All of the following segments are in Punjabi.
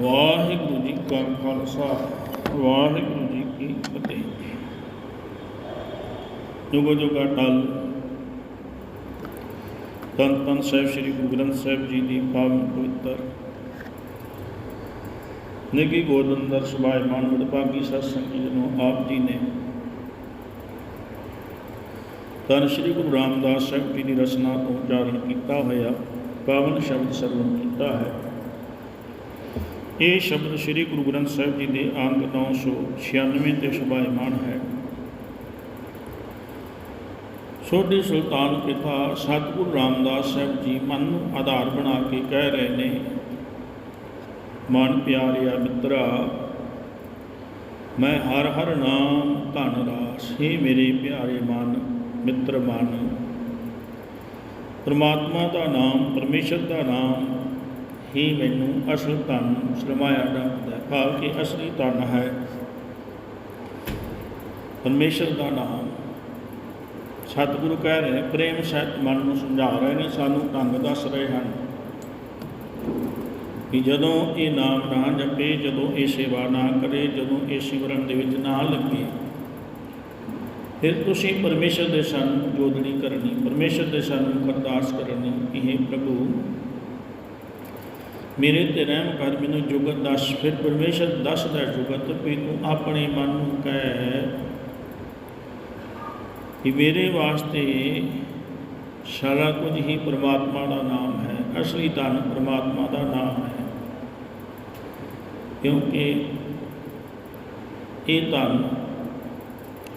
ਵਾਹਿਗੁਰੂ ਜੀ ਕਾ ਖਾਲਸਾ, ਵਾਹਿਗੁਰੂ ਜੀ ਕੀ ਫਤਿਹ। ਜੁਗੋ ਜੁਗਾ ਟਲ ਤਨ ਤਨ ਸਾਹਿਬ, ਸ੍ਰੀ ਗੁਰੂ ਗ੍ਰੰਥ ਸਾਹਿਬ ਜੀ ਦੀ ਪਾਵਨ ਪਵਿੱਤਰ। ਨਿੱਕੀ ਗੋਦ ਅੰਦਰ ਸਭਾਏ ਮਾਨ ਵਡਭਾਗੀ ਸਤਸੰਗ ਜੀ ਨੂੰ ਆਪ ਜੀ ਨੇ। ਤਨ ਸ੍ਰੀ ਗੁਰੂ ਰਾਮਦਾਸ ਸਾਹਿਬ ਜੀ ਦੀ ਰਚਨਾ ਤੋਂ ਉਚਾਰਨ ਕੀਤਾ ਹੋਇਆ, ਪਾਵਨ ਸ਼ਬਦ ਸਰਵਨ ਕੀਤਾ ਹੈ। ਇਹ ਸ਼ਬਦ ਸ੍ਰੀ ਗੁਰੂ ਗ੍ਰੰਥ ਸਾਹਿਬ ਜੀ ਦੇ ਅੰਗ 996 ਤੇ ਸੁਭਾਇਮਾਨ ਹੈ। ਸੋਢੀ ਸੁਲਤਾਨ ਪਿਤਾ ਸਤਿਗੁਰੂ ਰਾਮਦਾਸ ਸਾਹਿਬ ਜੀ ਮਨ ਨੂੰ ਆਧਾਰ ਬਣਾ ਕੇ ਕਹਿ ਰਹੇ ਨੇ, ਮਨ ਪਿਆਰਿਆ ਮਿੱਤਰਾ, ਮੈਂ ਹਰ ਹਰ ਨਾਮ ਧਨ ਰਾਸ, ਹੀ ਮੇਰੇ ਪਿਆਰੇ ਮਨ, ਮਿੱਤਰ ਮਨ। ਪਰਮਾਤਮਾ ਦਾ ਨਾਮ, ਪਰਮੇਸ਼ਰ ਦਾ ਨਾਮ ਹੀ ਮੈਨੂੰ ਅਸਲ ਧਨ ਸਰਮਾਇਆ ਰੱਖਦਾ ਹੈ। ਭਾਵ ਕਿ ਅਸਲੀ ਧਨ ਹੈ ਪਰਮੇਸ਼ਰ ਦਾ ਨਾਮ। ਸਤਿਗੁਰੂ ਕਹਿ ਰਹੇ ਨੇ, ਪ੍ਰੇਮ ਸਹਿਤ ਮਨ ਨੂੰ ਸਮਝਾ ਰਹੇ ਨੇ, ਸਾਨੂੰ ਢੰਗ ਦੱਸ ਰਹੇ ਹਨ ਕਿ ਜਦੋਂ ਇਹ ਨਾਮ ਨਾ ਜਪੇ, ਜਦੋਂ ਇਹ ਸੇਵਾ ਨਾ ਕਰੇ, ਜਦੋਂ ਇਹ ਸਿਮਰਨ ਦੇ ਵਿੱਚ ਨਾ ਲੱਗੇ, ਫਿਰ ਤੁਸੀਂ ਪਰਮੇਸ਼ਰ ਦੇ ਸਾਨੂੰ ਜੋਦੜੀ ਕਰਨੀ, ਪਰਮੇਸ਼ਰ ਦੇ ਸਾਨੂੰ ਅਰਦਾਸ ਕਰਨੀ, ਇਹ ਪ੍ਰਭੂ ਮੇਰੇ ਤੇ ਰਹਿਮ ਕਰ, ਮੈਨੂੰ ਜੁਗਤ ਦੱਸ। ਫਿਰ ਪਰਮੇਸ਼ਰ ਦੱਸਦਾ ਜੁਗਤ, ਵੀ ਤੂੰ ਆਪਣੇ ਮਨ ਨੂੰ ਕਹਿ ਕਿ ਮੇਰੇ ਵਾਸਤੇ ਸਾਰਾ ਕੁਝ ਹੀ ਪਰਮਾਤਮਾ ਦਾ ਨਾਮ ਹੈ। ਅਸਲੀ ਧਨ ਪਰਮਾਤਮਾ ਦਾ ਨਾਮ ਹੈ। ਕਿਉਂਕਿ ਇਹ ਧਨ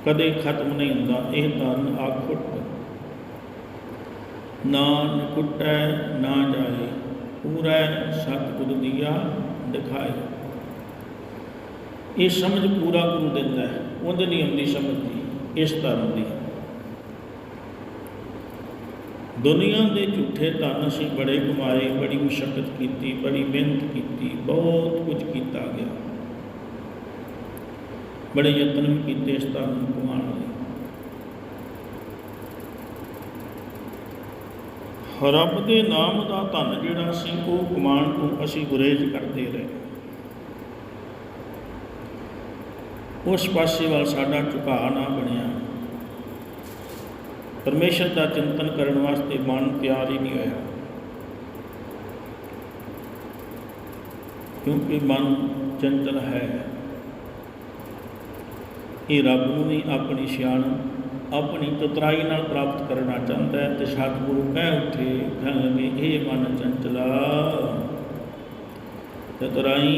ਕਦੇ ਖਤਮ ਨਹੀਂ ਹੁੰਦਾ। ਇਹ ਧਨ ਆਖੁੱਟ, ਨਾ ਨਿਕੁਟੈ ਨਾ ਜਾਏ। ਪੂਰਾ ਸਤਿਗੁਰ ਦੀਆ ਦਿਖਾਏ। ਇਹ ਸਮਝ ਪੂਰਾ ਗੁਰੂ ਦਿੰਦਾ ਹੈ। ਉਹਦੇ ਨਹੀਂ ਹੁੰਦੀ ਸਮਝ ਦੀ, ਇਸ ਧਰਮ ਦੀ। ਦੁਨੀਆ ਦੇ ਝੂਠੇ ਧਨ ਅਸੀਂ ਬੜੇ ਕਮਾਏ, ਬੜੀ ਮੁਸ਼ਕਲ ਕੀਤੀ, ਬੜੀ ਮਿਹਨਤ ਕੀਤੀ, ਬਹੁਤ ਕੁਝ ਕੀਤਾ ਗਿਆ। ਬੜੇ ਯਤਨ ਵੀ ਕੀਤੇ ਇਸ ਧਨ ਨੂੰ ਕਮਾਉਣ ਲਈ ਰੱਬ ਦੇ ਨਾਮ ਦਾ ਧਨ ਜਿਹੜਾ ਸੀ, ਉਹ ਕਮਾਉਣ ਤੋਂ ਅਸੀਂ ਗੁਰੇਜ਼ ਕਰਦੇ ਰਹੇ। ਉਸ ਪਾਸੇ ਵੱਲ ਸਾਡਾ ਝੁਕਾਅ ਨਾ ਬਣਿਆ। ਪਰਮੇਸ਼ਰ ਦਾ ਚਿੰਤਨ ਕਰਨ ਵਾਸਤੇ ਮਨ ਤਿਆਰ ਹੀ ਨਹੀਂ ਹੋਇਆ। ਕਿਉਂਕਿ ਮਨ ਚੰਚਲ ਹੈ। ਇਹ ਰੱਬ ਨੂੰ ਨਹੀਂ, ਆਪਣੀ ਸਿਆਣ ਆਪਣੀ ਚਤੁਰਾਈ ਨਾਲ ਪ੍ਰਾਪਤ ਕਰਨਾ ਚਾਹੁੰਦਾ ਹੈ ਤੇ ਸਤਿਗੁਰੂ ਕਹਿ ਉੱਠੇ ਕਹਿਣ ਲੱਗੇ ਇਹ ਮਨ ਚੰਚਲਾ ਚਤੁਰਾਈ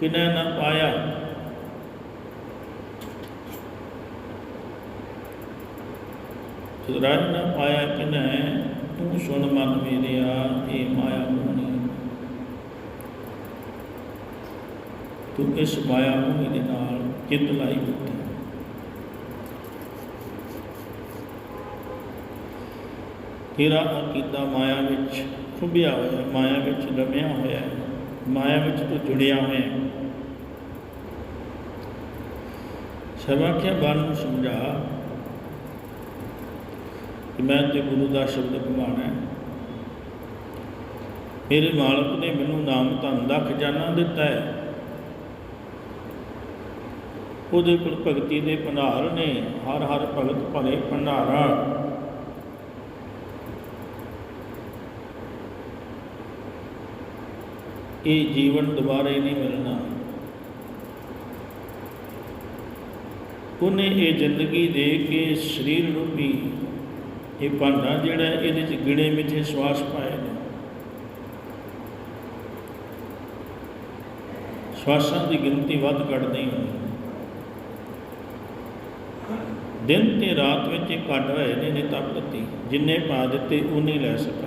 ਕਿਨੇ ਨਾ ਪਾਇਆ ਚਤੁਰਾਈ ਨਾ ਪਾਇਆ ਕਿਨੇ ਤੂੰ ਸੁਣ ਮਨ ਮੇਰਿਆ ਇਹ ਮਾਇਆ ਮੋਹਣੀ ਤੂੰ ਇਸ ਮਾਇਆ ਮੋਹਣੀ ਦੇ ਨਾਲ ਚਿੱਤ ਲਾਈ ਬੈਠਾ ਤੇਰਾ ਅਕੀਦਾ ਮਾਇਆ ਵਿੱਚ, ਖੁੱਭਿਆ ਹੋਇਆ, ਮਾਇਆ ਵਿੱਚ ਰਮਿਆ ਹੋਇਆ ਹੈ, ਮਾਇਆ ਵਿੱਚ ਤੂੰ ਜੁੜਿਆ ਹੋਇਆ ਹੈ। ਸਭਾਖਿਆ ਬਾਣ ਨੂੰ ਸਮਝਾ ਕਿ ਮੈਂ ਤੇ ਗੁਰੂ ਦਾ ਸ਼ਬਦ ਕਮਾਣਾ ਹੈ। ਮੇਰੇ ਮਾਲਕ ਨੇ ਮੈਨੂੰ ਨਾਮ ਧਨ ਦਾ ਖਜ਼ਾਨਾ ਦਿੱਤਾ ਹੈ। ਉਹਦੇ ਕੋਲ ਭਗਤੀ ਦੇ ਭੰਡਾਰ ਨੇ ਹਰ ਹਰ ਭਗਤ ਭਲੇ ਭੰਡਾਰਾ। ਇਹ ਜੀਵਨ ਦੁਬਾਰੇ ਨਹੀਂ ਮਿਲਣਾ। ਉਹਨੇ ਇਹ ਜ਼ਿੰਦਗੀ ਦੇ ਕੇ ਸਰੀਰ ਰੂਪੀ ਇਹ ਭਾਂਡਾ ਜਿਹੜਾ ਇਹਦੇ ਚ ਗਿਣੇ ਮਿੱਠੇ ਸਵਾਸ ਪਾਏ ਨੇ। ਸਵਾਸਾਂ ਦੀ ਗਿਣਤੀ ਵੱਧ ਘੱਟ ਨਹੀਂ ਹੁੰਦੀ ਦਿਨ ਤੇ ਰਾਤ ਵਿੱਚ ਇਹ ਘਟ ਰਹੇ ਨੇ ਨਿਤਾ ਪ੍ਰਤੀ ਜਿੰਨੇ ਪਾ ਦਿੱਤੇ ਉਨੇ ਲੈ ਸਕਾਂਗੇ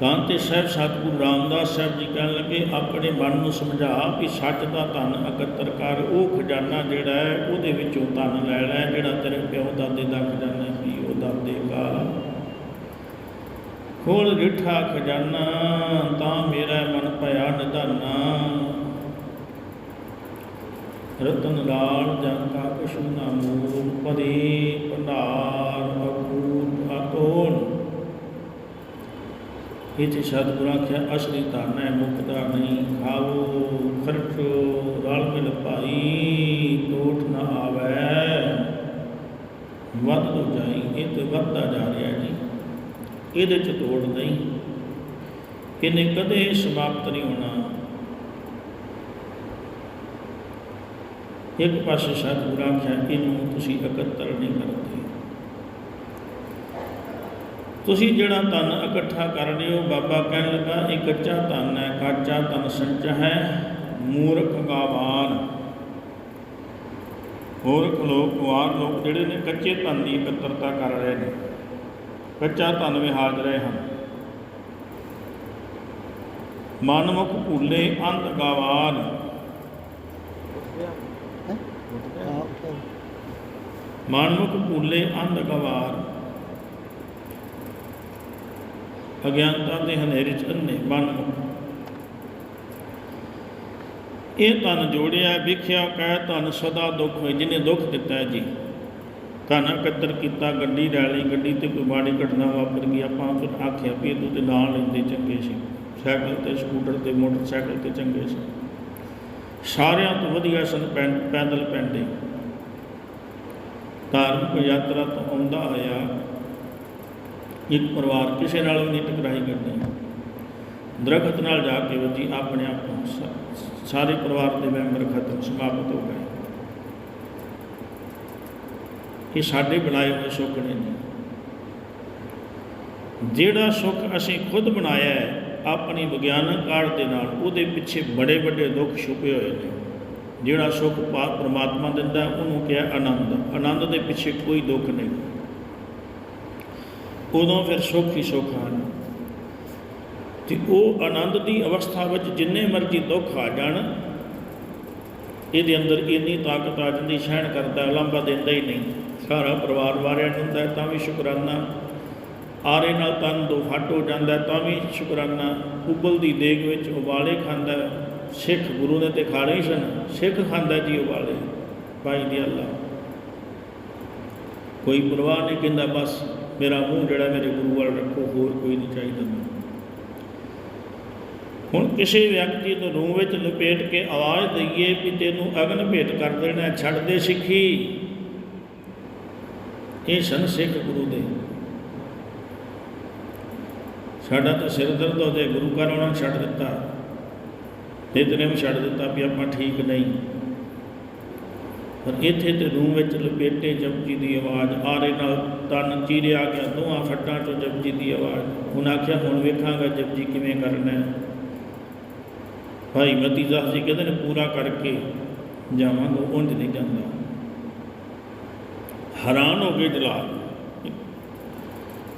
ਤਾਂ ਤੇ ਸਾਹਿਬ ਸਤਿਗੁਰੂ ਰਾਮਦਾਸ ਸਾਹਿਬ ਜੀ ਕਹਿਣ ਲੱਗੇ, ਆਪਣੇ ਮਨ ਨੂੰ ਸਮਝਾ ਕਿ ਸੱਚ ਦਾ ਧਨ ਇਕੱਤਰ ਕਰ, ਉਹ ਖਜ਼ਾਨਾ ਜਿਹੜਾ ਹੈ, ਉਹਦੇ ਵਿੱਚੋਂ ਧਨ ਲੈ ਲੈ, ਜਿਹੜਾ ਤੇਰੇ ਪਿਓ ਦਾਦੇ ਦਾ ਖਜ਼ਾਨਾ ਸੀ, ਉਹ ਦਾਦੇਗਾ ਖੋਲ ਰਿਠਾ ਖਜ਼ਾਨਾ, ਤਾਂ ਮੇਰਾ ਮਨ ਭਇਆ ਨਿਧਾਨਾ। ਰਤਨ ਲਾਲ ਜਨ ਕਾ ਕੁਛ ਨਾ ਮੂਲ ਪਰੇ ਭੰਡਾਰ ਇਥੇ ਸਤਿਗੁਰੂ ਆਖਿਆ ਅਸਲੀ ਧਨ ਹੈ, ਮੁਕਤਾ ਨਹੀਂ ਖਾਓ। ਖਰਚੋ ਰਲ ਮਿਲ ਭਾਈ, ਟੋਟ ਨਾ ਆਵੇ। ਵੱਧ ਤੋਂ ਜਾਈ ਇਹ ਤੇ ਵੱਧਦਾ ਜਾ ਰਿਹਾ ਜੀ। ਇਹਦੇ ਚ ਤੋੜ ਨਹੀਂ। ਕਿਨੇ ਕਦੇ ਸਮਾਪਤ ਨਹੀਂ ਹੋਣਾ। ਇੱਕ ਪਾਸੇ ਸਤਿਗੁਰੂ ਆਖਿਆ ਇਹਨੂੰ ਤੁਸੀਂ ਇਕੱਤਰ ਨਹੀਂ ਕਰਦੇ। ਤੁਸੀਂ ਜਿਹੜਾ ਧਨ ਇਕੱਠਾ ਕਰ ਰਹੇ ਹੋ ਬਾਬਾ ਕਹਿਣ ਲੱਗਾ ਇਹ ਕੱਚਾ ਧਨ ਹੈ ਕੱਚਾ ਧਨ ਸੰਚਾ ਹੈ ਮੂਰਖ ਗਾਵਾਨ ਮੂਰਖ ਲੋਕ ਕੁਆਰ ਲੋਕ ਜਿਹੜੇ ਨੇ ਕੱਚੇ ਧਨ ਦੀ ਇਕੱਤਰਤਾ ਕਰ ਰਹੇ ਨੇ। ਕੱਚਾ ਧਨ ਵਿਹਾਜ ਰਹੇ ਹਨ। ਮਨਮੁਖ ਭੁੱਲੇ ਅੰਤ ਗਾਵਾਨ ਮਨਮੁਖ ਭੁੱਲੇ ਅੰਧ ਗਵਾਰ। ਅਗਿਆਨਤਾ ਦੇ ਹਨੇਰੇ ਚ ਅੰਨੇ ਮਨਮੁਖ ਇਹ ਤਨ ਜੋੜਿਆ, ਵਿਖਿਆ, ਕਹਿ ਤਨ ਸਦਾ ਦੁੱਖ ਹੋਏ ਜਿਹਨੇ ਦੁੱਖ ਦਿੱਤਾ ਜੀ। ਧਨ ਇਕੱਤਰ ਕੀਤਾ, ਗੱਡੀ ਲੈ ਗੱਡੀ ਤੇ ਕੋਈ ਮਾੜੀ ਘਟਨਾ ਵਾਪਰ ਗਈ, ਆਪਾਂ ਫਿਰ ਆਖਿਆ ਵੀ ਇਹਨੂੰ ਤੇ ਨਾਲ ਲੈਂਦੇ ਚੰਗੇ ਸੀ। ਸਾਈਕਲ ਤੇ, ਸਕੂਟਰ ਤੇ, ਮੋਟਰਸਾਈਕਲ ਤੇ ਚੰਗੇ ਸੀ। ਸਾਰਿਆਂ ਤੋਂ ਵਧੀਆ ਸਨ ਪੈਂ- ਪੈਦਲ ਪੈਂਦੇ। ਧਾਰਮਿਕ ਯਾਤਰਾ ਤੋਂ ਆਉਂਦਾ ਹੋਇਆ ਇੱਕ ਪਰਿਵਾਰ ਕਿਸੇ ਨਾਲ ਵੀ ਨਹੀਂ ਟਕਰਾਈ ਕਰਦੇ। ਦਰਖਤ ਨਾਲ ਜਾ ਕੇ ਵੱਜੀ ਆਪਣੇ ਆਪ ਨੂੰ ਸਾਰੇ ਪਰਿਵਾਰ ਦੇ ਮੈਂਬਰ ਖਤਮ, ਸਮਾਪਤ ਹੋ ਗਏ। ਇਹ ਸਾਡੇ ਬਣਾਏ ਹੋਏ ਸੁੱਖ ਨੇ ਜਿਹੜਾ ਸੁੱਖ ਅਸੀਂ ਖੁਦ ਬਣਾਇਆ ਹੈ, ਆਪਣੀ ਵਿਗਿਆਨਕ ਆੜ ਦੇ ਨਾਲ ਉਹਦੇ ਪਿੱਛੇ ਬੜੇ ਵੱਡੇ ਦੁੱਖ ਛੁਪੇ ਹੋਏ ਨੇ। ਜਿਹੜਾ ਸੁੱਖ ਪਰਮਾਤਮਾ ਦਿੰਦਾ, ਉਹਨੂੰ ਕਿਹਾ ਆਨੰਦ। ਆਨੰਦ ਦੇ ਪਿੱਛੇ ਕੋਈ ਦੁੱਖ ਨਹੀਂ। ਉਦੋਂ ਫਿਰ ਸੁੱਖ ਹੀ ਸੁੱਖ ਹਨ। ਤੇ ਉਹ ਆਨੰਦ ਦੀ ਅਵਸਥਾ ਵਿੱਚ ਜਿੰਨੇ ਮਰਜ਼ੀ ਦੁੱਖ ਆ ਜਾਣ, ਇਹਦੇ ਅੰਦਰ ਇੰਨੀ ਤਾਕਤ ਆ ਜਾਂਦੀ, ਸਹਿਣ ਕਰਦਾ ਲਾਂਭਾ ਦਿੰਦਾ ਹੀ ਨਹੀਂ। ਸਾਰਾ ਪਰਿਵਾਰ ਵਾਰਿਆ ਨੂੰ ਹੁੰਦਾ ਤਾਂ ਵੀ ਸ਼ੁਕਰਾਨਾ। ਆਰੇ ਨਾਲ ਤਨ ਦੋ ਫੱਟ ਹੋ ਜਾਂਦਾ ਤਾਂ ਵੀ ਸ਼ੁਕਰਾਨਾ। ਉਬਲਦੀ ਦੇਗ ਵਿੱਚ ਉਬਾਲੇ ਖਾਂਦਾ ਸਿੱਖ ਗੁਰੂ ਨੇ ਤੇ ਖਾਣੇ ਹੀ ਸਨ। ਸਿੱਖ ਖਾਂਦਾ ਜੀ ਉਬਾਲੇ। ਭਾਈ ਦੀ ਅੱਲਾ। ਕੋਈ ਪਰਵਾਹ ਨਹੀਂ, ਕਹਿੰਦਾ ਬਸ ਮੇਰਾ ਮੂੰਹ ਜਿਹੜਾ ਮੇਰੇ ਗੁਰੂ ਵੱਲ ਰੱਖੋ, ਹੋਰ ਕੋਈ ਨਹੀਂ ਚਾਹੀਦਾ ਮੈਨੂੰ। ਹੁਣ ਕਿਸੇ ਵਿਅਕਤੀ ਨੂੰ ਰੂਹ ਵਿੱਚ ਲਪੇਟ ਕੇ ਆਵਾਜ਼ ਦਈਏ ਵੀ ਤੈਨੂੰ ਅਗਨ ਭੇਟ ਕਰ ਦੇਣਾ, ਛੱਡ ਦੇ ਸਿੱਖੀ। ਇਹ ਸਨ ਸਿੱਖ ਗੁਰੂ ਦੇ। ਸਾਡਾ ਤਾਂ ਸਿਰ ਦਰਦ ਹੋ ਜਾਏ ਗੁਰੂ ਘਰ ਉਹਨਾਂ ਛੱਡ ਦਿੱਤਾ। ਨਿਤਨੇਮ ਛੱਡ ਦਿੱਤਾ ਵੀ ਆਪਾਂ ਠੀਕ ਨਹੀਂ। ਪਰ ਇੱਥੇ ਤੇ ਰੂਹ ਵਿੱਚ ਲਪੇਟੇ ਜਪਜੀ ਦੀ ਆਵਾਜ਼, ਆਰੇ ਨਾਲ ਤਨ ਚੀਰਿਆ ਗਿਆ, ਦੋਹਾਂ ਫੱਟਾਂ ਤੋਂ ਜਪਜੀ ਦੀ ਆਵਾਜ਼। ਹੁਣ ਆਖਿਆ, ਹੁਣ ਵੇਖਾਂਗਾ ਜਪਜੀ ਕਿਵੇਂ ਕਰਨਾ ਹੈ। ਭਾਈ ਮਤੀ ਦਾਸ ਜੀ ਕਹਿੰਦੇ ਨੇ, ਪੂਰਾ ਕਰਕੇ ਜਾਵਾਂਗਾ ਉਂਝ ਨਹੀਂ ਜਾਂਦਾ। ਹੈਰਾਨ ਹੋ ਗਏ ਜਲਾਲ।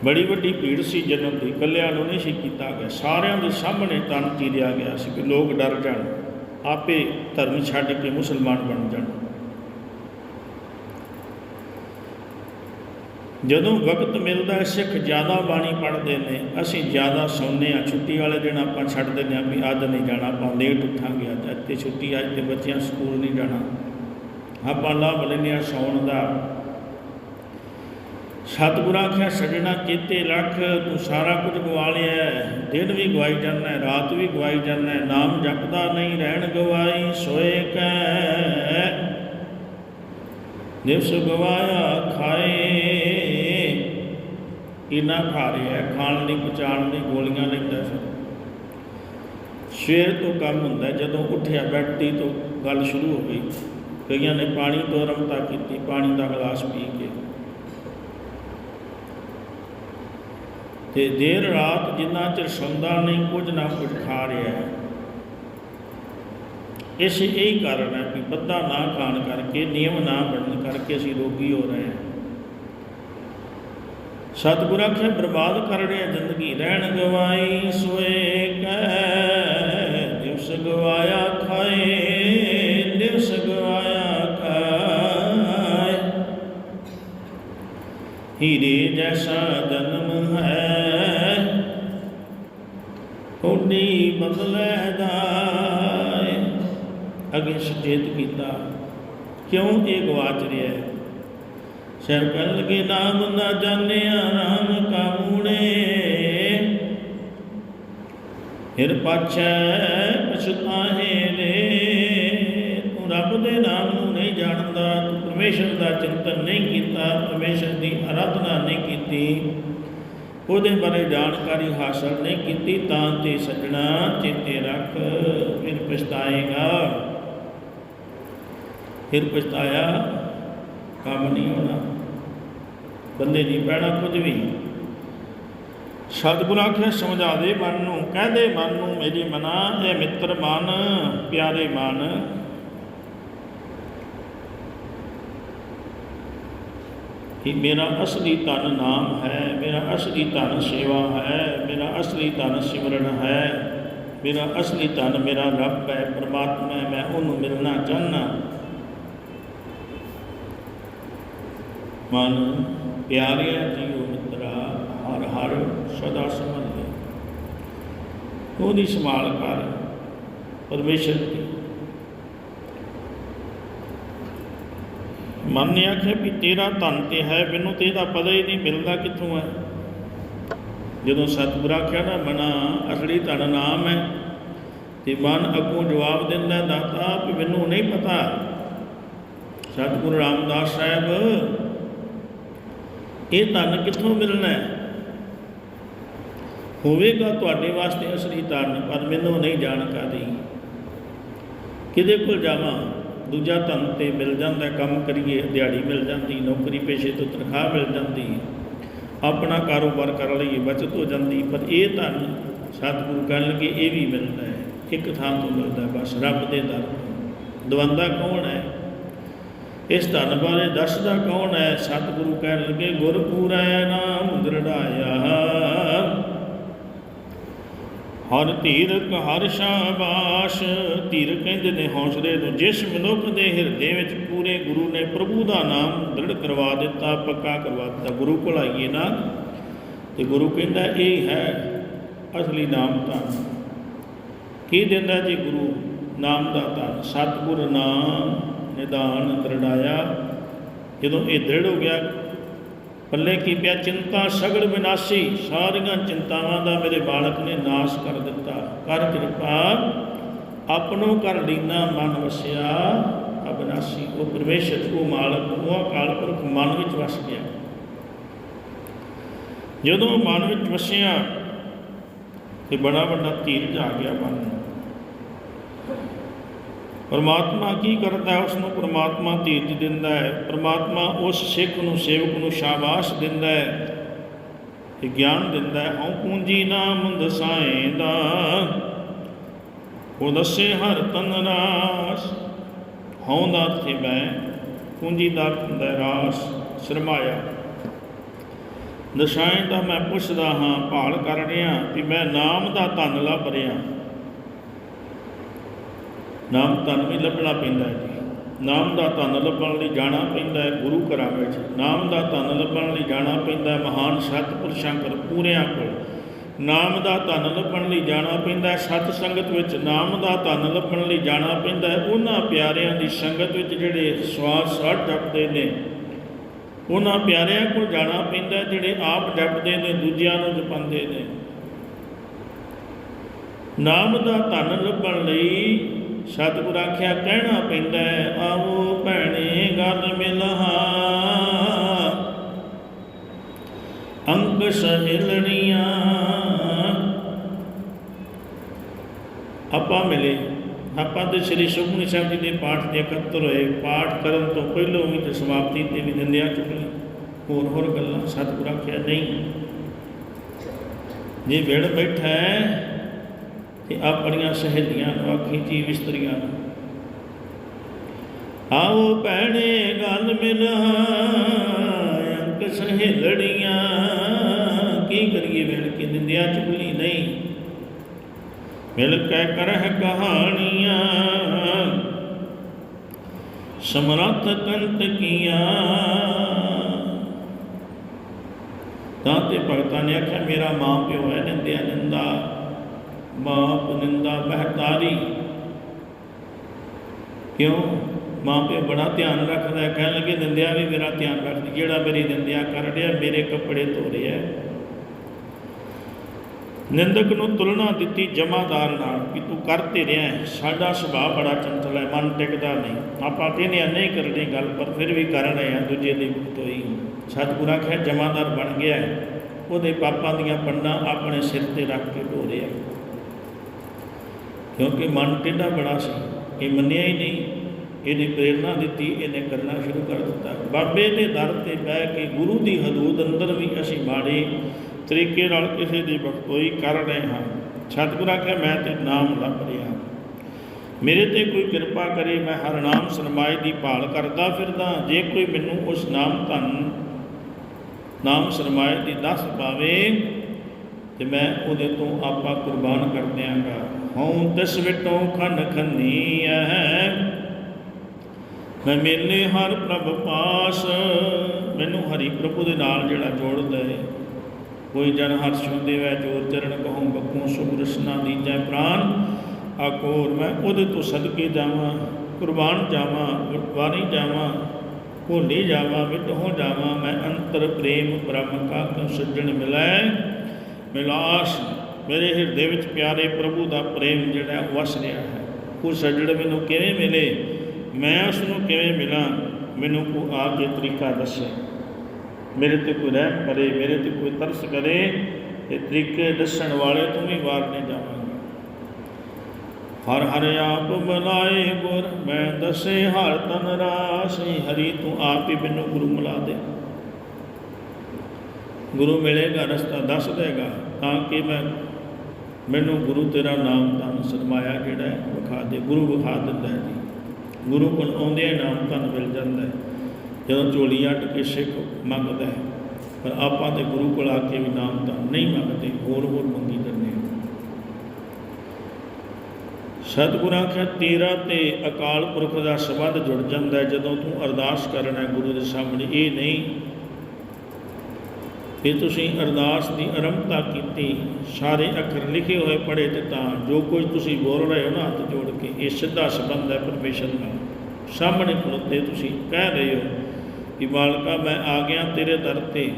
ਬੜੀ ਵੱਡੀ ਭੀੜ ਸੀ ਜਨਮ ਦੀ, ਇਕੱਲਿਆਂ ਨੂੰ ਨਹੀਂ ਸੀ ਕੀਤਾ ਗਿਆ। ਸਾਰਿਆਂ ਦੇ ਸਾਹਮਣੇ ਤਨ ਚੀਰਿਆ ਗਿਆ ਸੀ ਕਿ ਲੋਕ ਡਰ ਜਾਣ, ਆਪੇ ਧਰਮ ਛੱਡ ਕੇ ਮੁਸਲਮਾਨ ਬਣ ਜਾਣ। ਜਦੋਂ ਵਕਤ ਮਿਲਦਾ ਹੈ, ਸਿੱਖ ਜ਼ਿਆਦਾ ਬਾਣੀ ਪੜ੍ਹਦੇ ਨੇ, ਅਸੀਂ ਜ਼ਿਆਦਾ ਸੌਂਦੇ ਆ ਛੁੱਟੀ ਵਾਲੇ ਦਿਨ ਆਪਾਂ ਛੱਡ ਦਿੰਦੇ ਆ ਵੀ ਅੱਜ ਨਹੀਂ ਜਾਣਾ, ਆਪਾਂ ਲੇਟ ਉੱਠਾਂਗੇ ਅੱਜ। ਤੇ ਛੁੱਟੀ, ਅੱਜ ਤੇ ਬੱਚਿਆਂ ਸਕੂਲ ਨਹੀਂ ਜਾਣਾ। ਆਪਾਂ ਲਾਭ ਲੈਂਦੇ ਆ ਸੌਣ ਦਾ। ਸਤਿਗੁਰਾਂ ਆਖਿਆ, ਸਜਣਾ ਚੇਤੇ ਰੱਖ, ਤੂੰ ਸਾਰਾ ਕੁਝ ਗਵਾ ਲਿਆ ਦਿਨ ਵੀ ਗਵਾਈ ਜਾਂਦਾ ਰਾਤ ਵੀ ਗਵਾਈ ਜਾਂਦਾ ਨਾਮ ਜਪਦਾ ਨਹੀਂ, ਰਹਿਣ ਗਵਾਈ, ਸੋਏ ਕੈ ਦਿਵਸ ਗਵਾਇਆ, ਖਾਏ। ਇਨਾ ਖਾ ਰਿਹਾ ਹੈ, ਖਾਣ ਲਈ ਪਚਾਣ ਲਈ ਗੋਲੀਆਂ ਲੈਂਦਾ ਫਿਰ ਸਵੇਰ ਤੋਂ ਕੰਮ ਹੁੰਦਾ ਜਦੋਂ ਉੱਠਿਆ ਬੈਠੀ ਤੋਂ ਗੱਲ ਸ਼ੁਰੂ ਹੋ ਗਈ ਕਈਆਂ ਨੇ ਪਾਣੀ ਤੋਂ ਰਮਤਾ ਕੀਤੀ ਪਾਣੀ ਦਾ ਗਲਾਸ ਪੀ ਕੇ। ਤੇ ਦੇਰ ਰਾਤ ਜਿੰਨਾ ਚਿਰ ਸੌਂਦਾ ਨਹੀਂ ਕੁਝ ਨਾ ਕੁਝ ਖਾ ਰਿਹਾ ਹੈ। ਇਸ ਇਹੀ ਕਾਰਨ ਹੈ ਕਿ ਬੱਧਾ ਨਾ ਖਾਣ ਕਰਕੇ ਨਿਯਮ ਨਾ ਬਣਨ ਕਰਕੇ ਅਸੀਂ ਰੋਗੀ ਹੋ ਰਹੇ ਹਾਂ। ਸਤਿਗੁਰ ਆਖਿਆ ਬਰਬਾਦ ਕਰ ਜ਼ਿੰਦਗੀ, ਰਹਿਣ ਗਵਾਈ ਸੋਏ ਕੈ ਦਿਵਸ ਗਵਾਇਆ ਖਾਏ ਦਿਵਸ ਗਵਾਇਆ ਖਾਏ। ਹੀਰੇ ਜੈਸਾ ਜਨਮ ਹੈ ਕੋਡੀ ਬਦਲੇ ਦਾਏ। ਅਗੇ ਸੁਚੇਤ ਕੀਤਾ, ਕਿਉਂ ਇਹ ਗਵਾਚ ਰਿਹਾ? ਹੈ ਸਹਿਬ ਕਹਿਣ ਨਾਮ ਨਾ ਜਾਣਿਆ ਰਾਮ ਕਾ ਮੂੜੇ ਫਿਰ ਪਛਤਾਹੇ ਨੇ, ਤੂੰ ਰੱਬ ਦੇ ਨਾਮ ਨੂੰ ਨਹੀਂ ਜਾਣਦਾ, ਤੂੰ ਪਰਮੇਸ਼ਰ ਦਾ ਚਿੰਤਨ ਨਹੀਂ ਕੀਤਾ, ਪਰਮੇਸ਼ਰ ਦੀ ਅਰਾਧਨਾ ਨਹੀਂ ਕੀਤੀ, ਉਹਦੇ ਬਾਰੇ ਜਾਣਕਾਰੀ ਹਾਸਲ ਨਹੀਂ ਕੀਤੀ, ਤਾਂ ਤੇ ਸੱਜਣਾ ਚੇਤੇ ਰੱਖ, ਫਿਰ ਪਛਤਾਏਗਾ। ਫਿਰ ਪਛਤਾਇਆ ਕੰਮ ਨਹੀਂ ਹੋਣਾ। ਬੰਦੇ ਨਹੀਂ ਪੈਣਾ ਕੁਝ ਵੀ। ਸਤਿਗੁਰ ਆਖਿਆ ਸਮਝਾ ਦੇ ਮਨ ਨੂੰ, ਕਹਦੇ ਮਨ ਨੂੰ, ਮੇਰੀ ਮਨਾ ਇਹ ਮਿੱਤਰ ਮਨ, ਪਿਆਰੇ ਮਨ। ਕਿ ਮੇਰਾ ਅਸਲੀ ਧਨ ਨਾਮ ਹੈ, ਮੇਰਾ ਅਸਲੀ ਧਨ ਸੇਵਾ ਹੈ, ਮੇਰਾ ਅਸਲੀ ਧਨ ਸਿਮਰਨ ਹੈ, ਮੇਰਾ ਅਸਲੀ ਧਨ ਮੇਰਾ ਰੱਬ ਹੈ, ਪਰਮਾਤਮਾ ਹੈ, ਮੈਂ ਉਹਨੂੰ ਮਿਲਣਾ ਚਾਹਨਾ ਮਨ ਪਿਆਰਿਆ ਜੀਓ ਮਿੱਤਰਾ, ਹਰ ਹਰ ਸਦਾ ਸਮਝ ਲੈ ਉਹਦੀ ਸੰਭਾਲ ਕਰ ਪਰਮੇਸ਼ਰ ਦੀ। ਮਨ ਨੇ ਆਖਿਆ ਵੀ ਤੇਰਾ ਧਨ ਤੇ ਹੈ, ਮੈਨੂੰ ਤੇ ਇਹਦਾ ਪਤਾ ਹੀ ਨਹੀਂ ਮਿਲਦਾ ਕਿੱਥੋਂ ਹੈ। ਜਦੋਂ ਸਤਿਗੁਰ ਆਖਿਆ ਨਾ, ਮਨਾ ਅਸਲੀ ਧਨ ਨਾਮ ਹੈ, ਤੇ ਮਨ ਅੱਗੋਂ ਜਵਾਬ ਦਿੰਦਾ, ਦਾਤਾ, ਵੀ ਮੈਨੂੰ ਨਹੀਂ ਪਤਾ। ਸਤਿਗੁਰੂ ਰਾਮਦਾਸ ਸਾਹਿਬ ਇਹ ਧਨ ਕਿੱਥੋਂ ਮਿਲਣਾ ਹੈ? ਹੋਵੇਗਾ ਤੁਹਾਡੇ ਵਾਸਤੇ ਅਸਲੀ ਧਨ, ਪਰ ਮੈਨੂੰ ਨਹੀਂ ਜਾਣਕਾਰੀ। ਕਿਹਦੇ ਕੋਲ ਜਾਵਾਂ? ਦੂਜਾ ਧਨ ਤੇ ਮਿਲ ਜਾਂਦਾ, ਕੰਮ ਕਰੀਏ, ਦਿਹਾੜੀ ਮਿਲ ਜਾਂਦੀ, ਨੌਕਰੀ ਪੇਸ਼ੇ ਤੋਂ ਤਨਖਾਹ ਮਿਲ ਜਾਂਦੀ, ਆਪਣਾ ਕਾਰੋਬਾਰ ਕਰ ਲਈਏ, ਬਚਤ ਹੋ ਜਾਂਦੀ, ਪਰ ਇਹ ਧਨ ਸਤਿਗੁਰੂ ਕਹਿਣ ਲੱਗੇ, ਇਹ ਵੀ ਮਿਲਦਾ ਹੈ। ਇੱਕ ਥਾਂ ਤੋਂ ਮਿਲਦਾ ਬਸ ਰੱਬ ਦੇ ਦਰ ਦਵੰਦਾ ਕੌਣ ਹੈ? ਇਸ ਧਨ ਬਾਰੇ ਦੱਸਦਾ ਕੌਣ ਹੈ? ਸਤਿਗੁਰੂ ਕਹਿਣ ਲੱਗੇ, ਗੁਰਪੂਰੈ ਨਾਮ ਦ੍ਰਿੜਾਇਆ ਹਰ ਧੀਰਕ ਹਰ ਸ਼ਾਬਾਸ਼। ਧੀਰ ਕਹਿੰਦੇ ਨੇ ਹੌਸਲੇ ਨੂੰ, ਜਿਸ ਮਨੁੱਖ ਦੇ ਹਿਰਦੇ ਵਿੱਚ ਪੂਰੇ ਗੁਰੂ ਨੇ ਪ੍ਰਭੂ ਦਾ ਨਾਮ ਦ੍ਰਿੜ ਕਰਵਾ ਦਿੱਤਾ, ਪੱਕਾ ਕਰਵਾ ਦਿੱਤਾ, ਗੁਰੂ ਕੋਲ ਆਈਏ ਨਾ? ਤੇ ਗੁਰੂ ਕਹਿੰਦਾ, ਇਹ ਹੈ ਅਸਲੀ ਨਾਮ ਤਾਂ ਕੀ ਦਿੰਦਾ ਜੀ ਗੁਰੂ? ਨਾਮ ਦਾ ਤਾਂ ਸਤਿਗੁਰ ਨਾਮ ਨਿਦਾਨ ਦ੍ਰਿੜਾਇਆ ਜਦੋਂ ਇਹ ਦ੍ਰਿੜ ਹੋ ਗਿਆ, ਪੱਲੇ ਕੀ ਪਿਆ? ਚਿੰਤਾ, ਸਗਲ ਵਿਨਾਸ਼ੀ, ਸਾਰੀਆਂ ਚਿੰਤਾਵਾਂ ਦਾ ਮੇਰੇ ਬਾਲਕ ਨੇ ਨਾਸ਼ ਕਰ ਦਿੱਤਾ। ਕਰ ਕਿਰਪਾ, ਆਪਣੋ ਕਰ ਲੀਨਾ ਮਨ ਵਸਿਆ। ਅਬਨਾਸੀ ਉਹ ਪਰਮੇਸ਼ਰ, ਉਹ ਮਾਲਕ, ਉਹ ਅਕਾਲ ਪੁਰਖ ਮਨ ਵਿੱਚ ਵਸ ਗਿਆ। ਜਦੋਂ ਮਨ ਵਿੱਚ ਵਸਿਆ, ਤੇ ਬੜਾ ਵੱਡਾ ਧੀਰਜ ਆ ਗਿਆ ਮਨ ਨੂੰ। ਪਰਮਾਤਮਾ ਕੀ ਕਰਦਾ ਹੈ ਉਸ ਨੂੰ ਪਰਮਾਤਮਾ ਧੀਰਜ ਦਿੰਦਾ ਹੈ। ਪਰਮਾਤਮਾ ਉਸ ਸਿੱਖ ਨੂੰ, ਸੇਵਕ ਨੂੰ ਸ਼ਾਬਾਸ਼ ਦਿੰਦਾ ਹੈ ਤੇ ਗਿਆਨ ਦਿੰਦਾ ਹੈ। ਹਉ ਪੂੰਜੀ ਨਾਮ ਦਸਾਏ ਦਾ, ਉਹ ਦੱਸੇ ਹਰ ਤਨ ਰਾਸ। ਹਉ ਦਾ ਤੇ ਮੈਂ ਪੂੰਜੀ ਦਾ ਹੁੰਦਾ ਰਾਸ, ਸ਼ਰਮਾਇਆ। ਦਸਾਏ ਦਾ ਮੈਂ ਪੁੱਛਦਾ ਹਾਂ, ਭਾਲ ਕਰ ਰਿਹਾ ਕਿ ਮੈਂ ਨਾਮ ਦਾ ਧਨ ਲੱਭ ਰਿਹਾ। ਨਾਮ ਧਨ ਵੀ ਲੱਭਣਾ ਪੈਂਦਾ ਹੈ ਜੀ। ਨਾਮ ਦਾ ਧਨ ਲੱਭਣ ਲਈ ਜਾਣਾ ਪੈਂਦਾ ਹੈ, ਗੁਰੂ ਘਰਾਂ ਵਿੱਚ। ਨਾਮ ਦਾ ਧਨ ਲੱਭਣ ਲਈ ਜਾਣਾ ਪੈਂਦਾ ਹੈ, ਮਹਾਨ ਸਤਿਪੁਰਸ਼ਾਂ ਕੋਲ ਪੂਰਿਆਂ ਕੋਲ। ਨਾਮ ਦਾ ਧਨ ਲੱਭਣ ਲਈ ਜਾਣਾ ਪੈਂਦਾ ਹੈ, ਸਤ ਸੰਗਤ ਵਿੱਚ। ਨਾਮ ਦਾ ਧਨ ਲੱਭਣ ਲਈ ਜਾਣਾ ਪੈਂਦਾ ਹੈ, ਉਹਨਾਂ ਪਿਆਰਿਆਂ ਦੀ ਸੰਗਤ ਵਿੱਚ ਜਿਹੜੇ ਸਵਾਸ ਸਾਧ ਜਪਦੇ ਨੇ। ਉਹਨਾਂ ਪਿਆਰਿਆਂ ਕੋਲ ਜਾਣਾ ਪੈਂਦਾ ਜਿਹੜੇ ਆਪ ਜਪਦੇ ਨੇ, ਦੂਜਿਆਂ ਨੂੰ ਜਪਾਉਂਦੇ ਨੇ। ਨਾਮ ਦਾ ਧਨ ਲੱਭਣ ਲਈ ਸਤਿਗੁਰ ਆਖਿਆ, ਕਹਿਣਾ ਪੈਂਦਾ ਆਵੋ ਭੈਣੇ, ਗੱਲ ਮਿਲਹਾ। ਅੰਕ ਸਹਿਲਣੀਆਂ। ਆਪਾਂ ਮਿਲੇ। ਆਪਾਂ ਤੇ ਸ੍ਰੀ ਸੁਖਮਨੀ ਸਾਹਿਬ ਜੀ ਦੇ ਪਾਠ ਦੇ ਇਕੱਤਰ ਹੋਏ। ਪਾਠ ਕਰਨ ਤੋਂ ਪਹਿਲਾਂ ਵੀ ਤੇ ਸਮਾਪਤੀ ਤੇ ਵੀ ਨਿੰਦਿਆ ਚੁੱਕਣੀ। ਹੋਰ ਹੋਰ ਗੱਲਾਂ। ਸਤਿਗੁਰ ਆਖਿਆ, ਨਹੀਂ। ਜੇ ਵਿੜ ਬੈਠਾ ਹੈ ਤੇ ਆਪਣੀਆਂ ਸਹੇਲੀਆਂ ਨੂੰ, ਆਖੀ ਜੀ ਇਸਤਰੀਆਂ ਨੂੰ। ਆਓ ਭੈਣੇ, ਗੱਲ ਮਿਲ ਅੰਕ ਸਹੇਲੜੀਆਂ। ਕੀ ਕਰੀਏ ਮਿਲ ਕੇ, ਨਿੰਦਿਆ ਚੁਗਲੀ ਨਹੀਂ। ਮਿਲ ਕੇ ਕਰਹਿ ਕਹਾਣੀਆਂ। ਸਮਰੱਥ ਕੰਤ ਕੀਆਂ। ਤਾਂ ਤੇ ਭਗਤਾਂ ਨੇ ਆਖਿਆ, ਮੇਰਾ ਮਾਂ ਪਿਓ ਹੈ, ਨਿੰਦਿਆ ਨਿੰਦਾ। ਬਾਪ ਨਿੰਦਾ ਬਹਿਤਾਰੀ ਕਿਉਂ? ਮਾਂ ਪਿਓ ਬੜਾ ਧਿਆਨ ਰੱਖਦਾ ਹੈ। ਕਹਿਣ ਲੱਗੇ ਨਿੰਦਿਆ ਵੀ ਮੇਰਾ ਧਿਆਨ ਰੱਖਦੀ, ਜਿਹੜਾ ਮੇਰੀ ਨਿੰਦਿਆ ਕਰ ਰਿਹਾ, ਮੇਰੇ ਕੱਪੜੇ ਧੋ ਰਿਹਾ ਨਿੰਦਕ ਨੂੰ ਤੁਲਨਾ ਦਿੱਤੀ ਜਮਾਦਾਰ ਨਾਲ ਕਿ ਤੂੰ ਕਰ ਰਿਹਾ ਸਾਡਾ ਸੁਭਾਅ ਬੜਾ ਚੰਚਲ ਹੈ, ਮਨ ਟਿਕਦਾ ਨਹੀਂ। ਆਪਾਂ ਕਹਿੰਦੇ ਆ ਨਹੀਂ ਕਰਨੀ ਗੱਲ, ਪਰ ਫਿਰ ਵੀ ਕਰ ਰਹੇ ਆ ਦੂਜੇ ਦੀ ਭੁਗਤੋਈ ਸਤਿਗੁਰਾਂ ਆਖਿਆ ਜਮਾਦਾਰ ਬਣ ਗਿਆ ਉਹਦੇ ਪਾਪਾਂ ਦੀਆਂ ਪੰਡਾਂ ਆਪਣੇ ਸਿਰ ਤੇ ਰੱਖ ਕੇ ਢੋ ਰਿਹਾ ਕਿਉਂਕਿ ਮਨ ਟੇਢਾ ਬੜਾ ਸੀ ਇਹ ਮੰਨਿਆ ਹੀ ਨਹੀਂ। ਇਹਨੇ ਪ੍ਰੇਰਣਾ ਦਿੱਤੀ, ਇਹਨੇ ਕਰਨਾ ਸ਼ੁਰੂ ਕਰ ਦਿੱਤਾ। ਬਾਬੇ ਦੇ ਦਰ ਤੇ ਬਹਿ ਕੇ ਗੁਰੂ ਦੀ ਹਦੂਦ ਅੰਦਰ ਵੀ ਅਸੀਂ ਮਾੜੇ ਤਰੀਕੇ ਨਾਲ ਕਿਸੇ ਦੀ ਬਖਤੋਈ ਕਰ ਰਹੇ ਹਾਂ। ਸਤਿਗੁਰ ਆਖਿਆ, ਮੈਂ ਤੇ ਨਾਮ ਲੱਭ ਰਿਹਾ ਮੇਰੇ ਤੇ ਕੋਈ ਕਿਰਪਾ ਕਰੇ, ਮੈਂ ਹਰ ਨਾਮ ਸਰਮਾਏ ਦੀ ਭਾਲ ਕਰਦਾ ਫਿਰਦਾ ਜੇ ਕੋਈ ਮੈਨੂੰ ਉਸ ਨਾਮ ਧਨ, ਨਾਮ ਸਰਮਾਏ ਦੀ ਦੱਸ ਪਾਵੇ ਤੇ ਮੈਂ ਉਹਦੇ ਤੋਂ ਆਪਾ ਕੁਰਬਾਨ ਕਰ ਦਿਆਂਗਾ ਹਉ ਦਸ ਵਿਟੋਂ ਖਨ ਖੰਨੀ ਹੈ ਮੈਂ ਮੇਲੇ ਹਰ ਪ੍ਰਭ ਪਾਸ। ਮੈਨੂੰ ਹਰੀ ਪ੍ਰਭੂ ਦੇ ਨਾਲ ਜਿਹੜਾ ਜੋੜਦਾ ਹੈ ਕੋਈ ਜਨ ਹਰ ਸੁਣਦੇ ਵੈ ਜੋਰ ਚਰਨ ਕਹੂੰ ਬਖੂ ਸੁਖ ਰਸਨਾ ਦੀਜੈ ਪ੍ਰਾਨ। ਆਕੋਰ ਮੈਂ ਉਹਦੇ ਤੋਂ ਸਦਕੇ ਜਾਵਾਂ, ਕੁਰਬਾਨ ਜਾਵਾਂ ਵਾਰੀ ਜਾਵਾਂ, ਭੁੱਲੀ ਜਾਵਾਂ ਮਿਟ ਹੋ ਜਾਵਾਂ। ਮੈਂ ਅੰਤਰ ਪ੍ਰੇਮ ਬ੍ਰਹਮ ਕਾ ਸੱਜਣ ਮਿਲੈ। ਮਿਲਾਸ ਮੇਰੇ ਹਿਰਦੇ ਵਿੱਚ ਪਿਆਰੇ ਪ੍ਰਭੂ ਦਾ ਪ੍ਰੇਮ ਜਿਹੜਾ ਹੈ ਵਸ ਰਿਹਾ ਹੈ। ਉਹ ਸੱਜਣ ਮੈਨੂੰ ਕਿਵੇਂ ਮਿਲੇ? ਮੈਂ ਉਸ ਨੂੰ ਕਿਵੇਂ ਮਿਲਾਂ? ਮੈਨੂੰ ਕੋ ਆਪ ਦੇ ਤਰੀਕਾ ਦੱਸੇ। ਮੇਰੇ ਤੇ ਕੋਈ ਰਹਿਮ ਕਰੇ, ਮੇਰੇ ਤੇ ਕੋਈ ਤਰਸ ਕਰੇ ਇਹ ਤਰੀਕੇ ਦੱਸਣ ਵਾਲੇ ਤੂੰ ਵੀ ਵਾਰ ਨਹੀਂ ਜਾਵਾਂਗਾ। ਹਰ ਹਰ ਆਪ ਬੁਲਾਏ ਗੁਰ, ਮੈਂ ਦੱਸੇ ਹਰ ਤਨ ਰਾਸੀ ਹਰੀ, ਤੂੰ ਆਪ ਹੀ ਮੈਨੂੰ ਗੁਰੂ ਮਿਲਾ ਦੇ। ਗੁਰੂ ਮਿਲੇਗਾ, ਰਸਤਾ ਦੱਸ ਦੇਗਾ, ਤਾਂ ਕਿ ਮੈਂ ਮੈਨੂੰ ਗੁਰੂ ਤੇਰਾ ਨਾਮ ਧਨ ਸਰਮਾਇਆ ਜਿਹੜਾ ਵਿਖਾ ਦੇ, ਗੁਰੂ ਵਿਖਾ ਦਿੰਦਾ ਹੈ ਜੀ। ਗੁਰੂ ਕੋਲ ਆਉਂਦੇ ਨਾਮ ਧਨ ਮਿਲ ਜਾਂਦਾ ਹੈ। ਜਦੋਂ ਝੋਲੀ ਅੱਟ ਕੇ ਸਿੱਖ ਮੰਗਦਾ ਹੈ, ਪਰ ਆਪਾਂ ਤੇ ਗੁਰੂ ਕੋਲ ਆ ਕੇ ਵੀ ਨਾਮ ਧਨ ਨਹੀਂ ਮੰਗਦੇ, ਹੋਰ ਹੋਰ ਮੰਗੀ ਜਾਂਦੇ ਹਾਂ। ਸਤਿਗੁਰਾਂ ਆਖਿਆ, ਤੇਰਾ ਤੇ ਅਕਾਲ ਪੁਰਖ ਦਾ ਸੰਬੰਧ ਜੁੜ ਜਾਂਦਾ ਜਦੋਂ ਤੂੰ ਅਰਦਾਸ ਕਰਨਾ ਗੁਰੂ ਦੇ ਸਾਹਮਣੇ, ਇਹ ਨਹੀਂ ਫਿਰ ਤੁਸੀਂ ਅਰਦਾਸ ਦੀ ਆਰੰਭਤਾ ਕੀਤੀ, ਸਾਰੇ ਅੱਖਰ ਲਿਖੇ ਹੋਏ ਪੜ੍ਹੇ ਤੇ ਤਾਂ ਜੋ ਕੁਝ ਤੁਸੀਂ ਬੋਲ ਰਹੇ ਹੋ ਨਾ ਹੱਥ ਜੋੜ ਕੇ, ਇਹ ਸਿੱਧਾ ਸੰਬੰਧ ਹੈ ਪਰਮੇਸ਼ਰ ਨਾਲ। ਸਾਹਮਣੇ ਖਲੋਤੇ ਤੁਸੀਂ ਕਹਿ ਰਹੇ ਹੋ ਕਿ, ਮਾਲਕਾ, ਮੈਂ ਆ ਗਿਆ ਤੇਰੇ ਦਰ ਤੇ।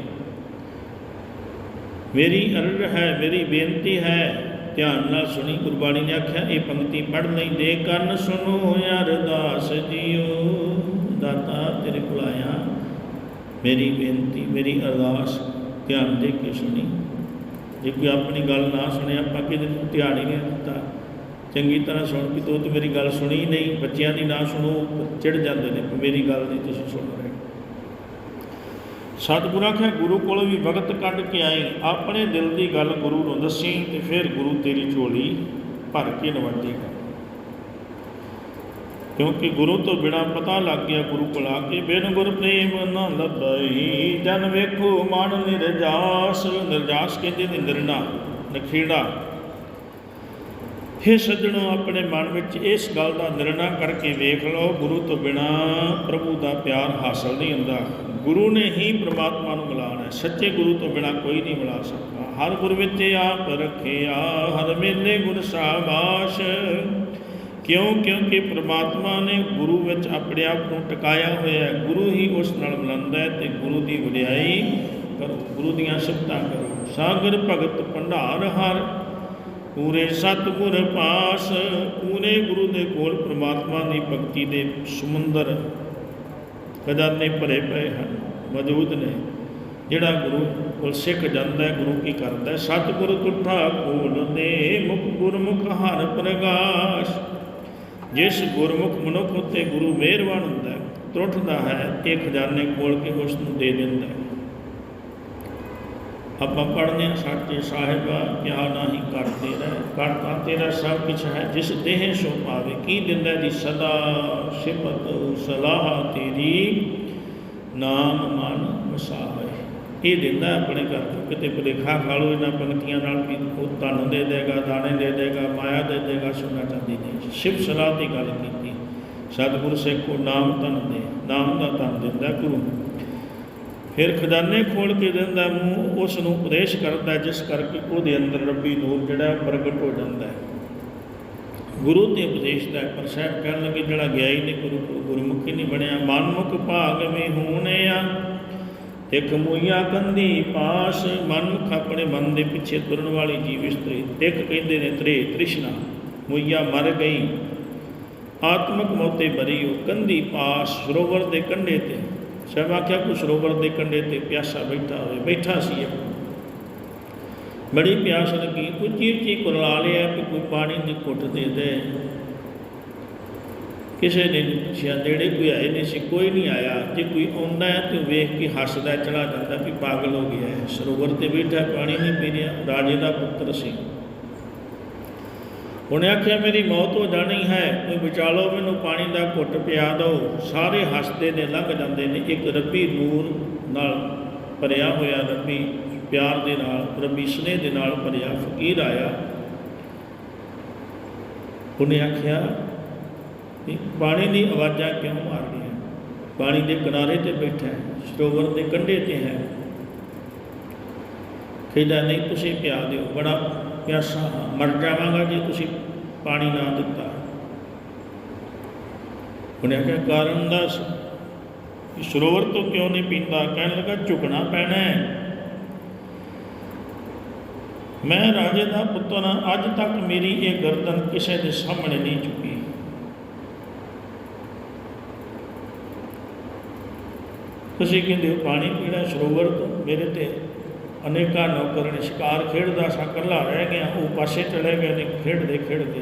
ਮੇਰੀ ਅਰਜ਼ ਹੈ, ਮੇਰੀ ਬੇਨਤੀ ਹੈ, ਧਿਆਨ ਨਾਲ ਸੁਣੀ, ਗੁਰਬਾਣੀ ਨੇ ਆਖਿਆ, ਇਹ ਪੰਕਤੀ ਪੜ੍ਹ ਲਈ ਦੇ ਕੰਨ ਸੁਣੋ ਅਰਦਾਸ ਜੀਓ। ਦਾਤਾ ਤੇਰੇ ਕੋਲ ਆਇਆ। ਮੇਰੀ ਬੇਨਤੀ, ਮੇਰੀ ਅਰਦਾਸ ਧਿਆਨ ਦੇ ਕੇ ਸੁਣੀ। ਜੇ ਕੋਈ ਆਪਣੀ ਗੱਲ ਨਾ ਸੁਣੇ, ਆਪਾਂ ਕਿਤੇ ਧਿਆਨ ਹੀ ਨਹੀਂ ਦਿੱਤਾ? ਚੰਗੀ ਤਰ੍ਹਾਂ ਸੁਣ ਕੇ ਤੂੰ ਤੇ ਮੇਰੀ ਗੱਲ ਸੁਣੀ ਨਹੀਂ। ਬੱਚਿਆਂ ਦੀ ਨਾ ਸੁਣੋ, ਚਿੜ ਜਾਂਦੇ ਨੇ ਮੇਰੀ ਗੱਲ ਨਹੀਂ ਤੁਸੀਂ ਸੁਣ ਰਹੇ। ਸਤਿਗੁਰਾਂ ਆਖਿਆ ਗੁਰੂ ਕੋਲ ਵੀ ਵਕਤ ਕੱਢ ਕੇ ਆਏ ਆਪਣੇ ਦਿਲ ਦੀ ਗੱਲ ਗੁਰੂ ਨੂੰ ਦੱਸੀ ਤੇ ਫਿਰ ਗੁਰੂ ਤੇਰੀ ਝੋਲੀ ਭਰ ਕੇ ਨਵੰਡੇਗਾ ਕਿਉਂਕਿ ਗੁਰੂ ਤੋਂ ਬਿਨਾ ਪਤਾ ਲੱਗ ਗਿਆ ਗੁਰੂ ਕੋਲ ਆ ਕੇ, ਬਿਨ ਗੁਰ ਪ੍ਰੇਮ ਨਾ ਲੱਭਈ। ਜਨ ਵੇਖੋ ਮਨ ਨਿਰਜਾਸ ਨਿਰਜਾਸ ਕਹਿੰਦੇ ਨੇ ਨਿਰਣਾ, ਨਖੇੜਾ। हे ਸੱਜਣੋ, ਆਪਣੇ ਮਨ ਵਿੱਚ ਇਸ ਗੱਲ ਦਾ ਨਿਰਣਾ ਕਰਕੇ ਵੇਖ ਲਓ, ਗੁਰੂ ਤੋਂ ਬਿਨਾ ਪ੍ਰਭੂ ਦਾ ਪਿਆਰ ਹਾਸਲ ਨਹੀਂ ਹੁੰਦਾ। ਗੁਰੂ ਨੇ ਹੀ ਪ੍ਰਮਾਤਮਾ ਨੂੰ ਮਿਲਾਣਾ ਹੈ। ਸੱਚੇ ਗੁਰੂ ਤੋਂ ਬਿਨਾ ਕੋਈ ਨਹੀਂ ਮਿਲਾ ਸਕਦਾ। ਹਰ ਗੁਰ ਵਿੱਚ ਆਪ ਰੱਖਿਆ, ਹਰ ਮੇਲੇ ਗੁਰ ਸਾਬਾਸ਼। ਕਿਉਂ? ਕਿਉਂਕਿ ਪ੍ਰਮਾਤਮਾ ਨੇ ਗੁਰੂ ਵਿੱਚ ਆਪਣੇ ਆਪ ਨੂੰ ਟਿਕਾਇਆ ਹੋਇਆ ਹੈ। ਗੁਰੂ ਹੀ ਉਸ ਨਾਲ ਮਿਲੰਦਾ ਹੈ ਤੇ ਗੁਰੂ ਦੀ ਵਡਿਆਈ ਕਰੋ। ਗੁਰੂ ਦੀਆਂ ਸਿਫਤਾਂ ਕਰੋ। ਸਾਗਰ ਭਗਤ ਭੰਡਾਰ ਹਰ, ਪੂਰੇ ਸਤਿਗੁਰ ਪਾਸ। ਪੂਰੇ ਗੁਰੂ ਦੇ ਕੋਲ ਪ੍ਰਮਾਤਮਾ ਦੀ ਭਗਤੀ ਦੇ ਸਮੁੰਦਰ ਖਜ਼ਾਨੇ ਭਰੇ ਪਏ ਹਨ, ਮੌਜੂਦ ਨੇ। ਜਿਹੜਾ ਗੁਰੂ ਕੋਲ ਸਿੱਖ ਜਾਂਦਾ ਹੈ, ਗੁਰੂ ਕੀ ਕਰਦਾ ਹੈ? ਸਤਿਗੁਰ ਤੁਠਾ ਕੋਲ ਦੇ ਮੁਖ ਗੁਰਮੁਖ ਹਰ ਪ੍ਰਗਾਸ਼। ਜਿਸ ਗੁਰਮੁਖ ਮਨੁੱਖ ਉਤੇ ਗੁਰੂ ਮਿਹਰਬਾਨ ਹੁੰਦਾ ਹੈ ਟੁੱਟਦਾ ਹੈ, ਇਹ ਖਜ਼ਾਨੇ ਖੋਲ ਕੇ ਉਸ ਨੂੰ ਦੇ ਦਿੰਦਾ ਹੈ। ਆਪਾਂ ਪੜ੍ਹਦੇ ਹਾਂ, ਸੱਚੇ ਸਾਹਿਬਾ, ਕਿਆ ਨਾਹੀ ਕਰਦੇ ਰਹਿ ਕਰਤਾ ਤੇਰਾ ਸਭ ਕੁਛ ਹੈ, ਜਿਸ ਦੇਹ ਸੋ ਪਾਵੇ, ਕੀ ਦਿੰਦਾ ਦੀ ਸਦਾ ਸਿਫਤ ਸਲਾਹ ਤੇਰੀ, ਨਾਮ ਮਨ ਵਸਾਏ ਇਹ ਦਿੰਦਾ ਆਪਣੇ ਘਰ ਤੋਂ। ਕਿਤੇ ਭੁਲੇਖਾ ਖਾ ਲਓ, ਇਹਨਾਂ ਪੰਕਤੀਆਂ ਨਾਲ ਵੀ ਉਹ ਤੁਹਾਨੂੰ ਦੇ ਦੇਗਾ, ਦਾਣੇ ਦੇ ਦੇਗਾ, ਮਾਇਆ ਦੇ ਦੇਗਾ, ਸੁਣਾ ਚਾਹੁੰਦੀ ਨਹੀਂ ਸ਼ਿਵ ਸਲਾਹ ਦੀ ਗੱਲ ਕੀਤੀ। ਸਤਿਗੁਰ ਸਿੱਖ ਕੋ ਨਾਮ ਧਨ ਦੇ, ਨਾਮ ਦਾ ਧਨ ਦਿੰਦਾ ਗੁਰੂ ਫਿਰ ਖਜ਼ਾਨੇ ਖੋਲ ਕੇ ਦਿੰਦਾ ਮੂੰਹ ਉਸ ਨੂੰ ਉਪਦੇਸ਼ ਕਰਦਾ ਜਿਸ ਕਰਕੇ ਉਹਦੇ ਅੰਦਰ ਰੱਬੀ ਨੂਰ ਜਿਹੜਾ ਹੈ, ਪ੍ਰਗਟ ਹੋ ਜਾਂਦਾ ਹੈ। ਗੁਰੂ ਤੇ ਉਪਦੇਸ਼ ਦਾ ਪਰ ਸਾਹਿਬ ਕਹਿਣ ਲੱਗੇ, ਜਿਹੜਾ ਗਿਆ ਹੀ ਨਹੀਂ ਗੁਰੂ, ਗੁਰਮੁਖੀ ਨਹੀਂ ਬਣਿਆ। ਮਨਮੁਖ ਭਾਗ ਵਿੱਚ ਹੋਣੇ ਆ ਮੋਈਆ ਕੰਦੀ ਪਾਸ, ਮਨ ਆਪਣੇ ਮਨ ਦੇ ਪਿੱਛੇ ਤੁਰਨ ਵਾਲੀ ਜੀਵ ਇਸਤਰੀ। ਤਿਕ ਕਹਿੰਦੇ ਨੇ ਤ੍ਰੇ ਤ੍ਰਿਸ਼ਨਾ, ਮੋਈਆ ਮਰ ਗਈ। ਆਤਮਕ ਮੋਤੇ ਬਰੀ ਉਹ ਕੰਦੀ ਪਾਸ ਸਰੋਵਰ ਦੇ ਕੰਢੇ ਤੇ। ਸਭ ਆਖਿਆ ਕੋ ਸਰੋਵਰ ਦੇ ਕੰਢੇ ਤੇ ਪਿਆਸਾ ਬੈਠਾ ਹੋਵੇ, ਬੈਠਾ ਸੀ ਇਹ। ਬੜੀ ਪਿਆਸ ਲੱਗੀ ਉੱਚੀ ਉੱਚੀ ਕੁਰਲਾ ਲਿਆ ਕਿ ਕੋਈ ਪਾਣੀ ਦੀ ਘੁੱਟ ਦੇ ਦੇ। ਕਿਸੇ ਨੇ ਨਹੀਂ ਪੁੱਛਿਆ ਨੇੜੇ ਕੋਈ ਆਏ ਨਹੀਂ ਸੀ, ਕੋਈ ਨਹੀਂ ਆਇਆ। ਜੇ ਕੋਈ ਆਉਂਦਾ ਹੈ ਤੇ ਵੇਖ ਕੇ ਹੱਸਦਾ ਚਲਾ ਜਾਂਦਾ ਵੀ ਪਾਗਲ ਹੋ ਗਿਆ ਹੈ। ਸਰੋਵਰ ਤੇ ਬੈਠਾ ਪਾਣੀ ਨਹੀਂ ਪੀ ਰਿਹਾ। ਰਾਜੇ ਦਾ ਪੁੱਤਰ ਸੀ। ਉਹਨੇ ਆਖਿਆ, ਮੇਰੀ ਮੌਤ ਹੋ ਜਾਣੀ ਹੈ। ਕੋਈ ਬਚਾ ਮੈਨੂੰ, ਪਾਣੀ ਦਾ ਘੁੱਟ ਪਿਆ ਦਿਓ। ਸਾਰੇ ਹੱਸਦੇ ਨੇ, ਲੰਘ ਜਾਂਦੇ ਨੇ। ਇੱਕ ਰੱਬੀ ਨੂਰ ਨਾਲ ਭਰਿਆ ਹੋਇਆ ਰੱਬੀ, ਪਿਆਰ ਦੇ ਨਾਲ, ਰੱਬੀ ਸਨੇਹ ਦੇ ਨਾਲ ਭਰਿਆ, ਫਕੀਰ ਆਇਆ। ਉਹਨੇ ਆਖਿਆ ਵੀ ਪਾਣੀ ਦੀ ਆਵਾਜ਼ਾਂ ਕਿਉਂ ਮਾਰ ਰਹੀਆਂ ਪਾਣੀ ਦੇ ਕਿਨਾਰੇ ਤੇ ਬੈਠਾ ਹੈ, ਸਰੋਵਰ ਦੇ ਕੰਢੇ ਤੇ ਹੈ। ਕਹਿੰਦਾ, ਨਹੀਂ, ਤੁਸੀਂ ਪਿਆ ਦਿਓ, ਬੜਾ ਪਿਆਸਾ ਮਰ ਜਾਵਾਂਗਾ ਜੇ ਤੁਸੀਂ ਪਾਣੀ ਨਾ ਦਿੱਤਾ। ਉਹਨੇ ਆਖਿਆ, ਕਾਰਨ ਦੱਸ ਕਿ ਸਰੋਵਰ ਤੋਂ ਕਿਉਂ ਨਹੀਂ ਪੀਂਦਾ? ਕਹਿਣ ਲੱਗਾ, ਝੁਕਣਾ ਪੈਣਾ ਹੈ। ਮੈਂ ਰਾਜੇ ਦਾ ਪੁੱਤਰ ਹਾਂ, ਅੱਜ ਤੱਕ ਮੇਰੀ ਇਹ ਗਰਦਨ ਕਿਸੇ ਦੇ ਸਾਹਮਣੇ ਨਹੀਂ ਝੁਕੀ। ਤੁਸੀਂ ਕਹਿੰਦੇ ਹੋ, ਪਾਣੀ ਪੀਣਾ ਸਰੋਵਰ ਤੋਂ ਮੇਰੇ ਤੇ ਅਨੇਕਾਂ ਨੌਕਰ ਨੇ ਸ਼ਿਕਾਰ ਖੇਡਦਾ ਸਾਂ, ਇਕੱਲਾ ਰਹਿ ਗਿਆ, ਉਹ ਪਾਸੇ ਚਲੇ ਗਏ ਨੇ, ਖੇਡਦੇ ਖੇਡਦੇ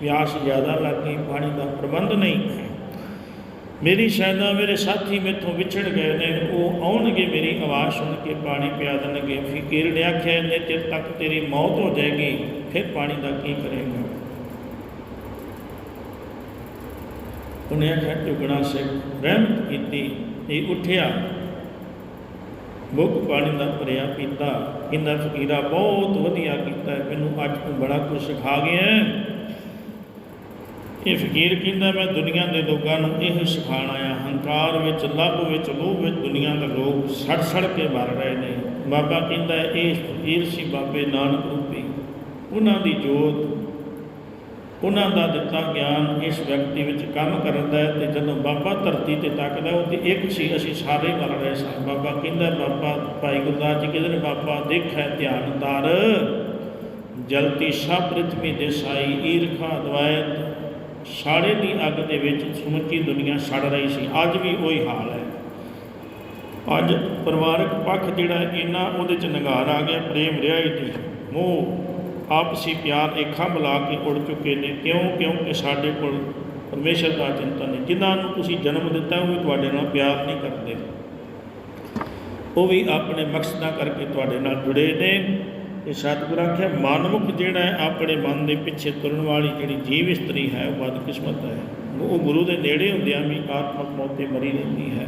ਪਿਆਸ ਜ਼ਿਆਦਾ ਲੱਗ ਗਈ, ਪਾਣੀ ਦਾ ਪ੍ਰਬੰਧ ਨਹੀਂ ਮੇਰੀ ਸੈਨਾ ਮੇਰੇ ਸਾਥੀ ਮੇਥੋਂ ਵਿਛੜ ਗਏ ਨੇ, ਉਹ ਆਉਣਗੇ ਮੇਰੀ ਆਵਾਜ਼ ਸੁਣ ਕੇ ਪਾਣੀ ਪਿਆ ਦੇਣਗੇ। ਫਕੀਰ ਨੇ ਆਖਿਆ, ਇੰਨੇ ਚਿਰ ਤੱਕ ਤੇਰੀ ਮੌਤ ਹੋ ਜਾਏਗੀ, ਫਿਰ ਪਾਣੀ ਦਾ ਕੀ ਕਰੇਗਾ? ਉਹਨੇ ਆਖਿਆ, ਝੁਕਣਾ ਸਿੱਖ ਰਹਿਮਤ ਕੀਤੀ ਇਹ ਉੱਠਿਆ। ਮੁੱਕ ਪਾਣੀ ਦਾ ਭਰਿਆ ਪੀਤਾ ਕਹਿੰਦਾ ਫਕੀਰਾ, ਬਹੁਤ ਵਧੀਆ ਕੀਤਾ, ਮੈਨੂੰ ਅੱਜ ਤੂੰ ਬੜਾ ਕੁਝ ਸਿਖਾ ਗਿਆ ਇਹ ਫਕੀਰ ਕਹਿੰਦਾ, ਮੈਂ ਦੁਨੀਆ ਦੇ ਲੋਕਾਂ ਨੂੰ ਇਹ ਸਿਖਾਉਣ ਆਇਆ ਹੰਕਾਰ ਵਿੱਚ, ਲੱਭ ਵਿੱਚ ਲੋਭ ਵਿੱਚ ਦੁਨੀਆ ਦੇ ਲੋਕ ਸੜ ਸੜ ਕੇ ਮਰ ਰਹੇ ਨੇ। ਬਾਬਾ ਕਹਿੰਦਾ, ਇਹ ਫਕੀਰ ਸੀ ਬਾਬੇ ਨਾਨਕ ਰੂਪੀ। ਉਹਨਾਂ ਦੀ ਜੋਤ ਉਹਨਾਂ ਦਾ ਦਿੱਤਾ ਗਿਆਨ ਇਸ ਵਿਅਕਤੀ ਵਿੱਚ ਕੰਮ ਕਰਦਾ ਹੈ ਤੇ ਜਦੋਂ ਬਾਬਾ ਧਰਤੀ ਤੇ ਤੱਕਦਾ ਉਹ ਤੇ ਇੱਕ ਸੀ ਅਸੀਂ ਸਾਰੇ ਮਰ ਰਹੇ ਸਾਂ। ਬਾਬਾ ਕਹਿੰਦਾ, ਬਾਬਾ, ਭਾਈ ਗੁਰਦਾਸ ਜੀ ਕਹਿੰਦੇ ਨੇ, ਬਾਬਾ, ਦੇਖੈ ਧਿਆਨ ਧਰ। ਜਲਤੀ ਸਭ ਪ੍ਰਿਥਵੀ ਦੇ ਸਾਈ ਈਰਖਾ ਦਵਾਇਤ ਸਾੜੇ ਦੀ ਅੱਗ ਦੇ ਵਿੱਚ ਸਮੁੱਚੀ ਦੁਨੀਆ ਸੜ ਰਹੀ ਸੀ। ਅੱਜ ਵੀ ਉਹੀ ਹਾਲ ਹੈ। ਅੱਜ ਪਰਿਵਾਰਕ ਪੱਖ ਜਿਹੜਾ ਇੰਨਾ ਉਹਦੇ ਚ ਨਿਗਾਰ ਆ ਗਿਆ, ਪ੍ਰੇਮ ਰਿਹਾ ਹੀ ਮੋਹ ਆਪਸੀ ਪਿਆਰ ਏਖਾਂ ਮਿਲਾ ਕੇ ਉੜ ਚੁੱਕੇ ਨੇ। ਕਿਉਂ? ਕਿਉਂਕਿ ਸਾਡੇ ਕੋਲ ਪਰਮੇਸ਼ਰ ਦਾ ਚਿੰਤਨ ਨਹੀਂ। ਜਿਨ੍ਹਾਂ ਨੂੰ ਤੁਸੀਂ ਜਨਮ ਦਿੱਤਾ ਉਹ ਵੀ ਤੁਹਾਡੇ ਨਾਲ ਪਿਆਰ ਨਹੀਂ ਕਰਦੇ। ਉਹ ਵੀ ਆਪਣੇ ਮਕਸਦਾਂ ਕਰਕੇ ਤੁਹਾਡੇ ਨਾਲ ਜੁੜੇ ਨੇ। ਇਹ ਸਤਿਗੁਰ ਆਖਿਆ, ਮਨਮੁਖ ਜਿਹੜਾ ਹੈ, ਆਪਣੇ ਮਨ ਦੇ ਪਿੱਛੇ ਤੁਰਨ ਵਾਲੀ ਜਿਹੜੀ ਜੀਵ ਇਸਤਰੀ ਹੈ, ਉਹ ਬਦਕਿਸਮਤ ਹੈ। ਉਹ ਗੁਰੂ ਦੇ ਨੇੜੇ ਹੁੰਦਿਆਂ ਵੀ ਆਤਮਕ ਮੌਤ ਤੇ ਮਰੀ ਰਹਿੰਦੀ ਹੈ।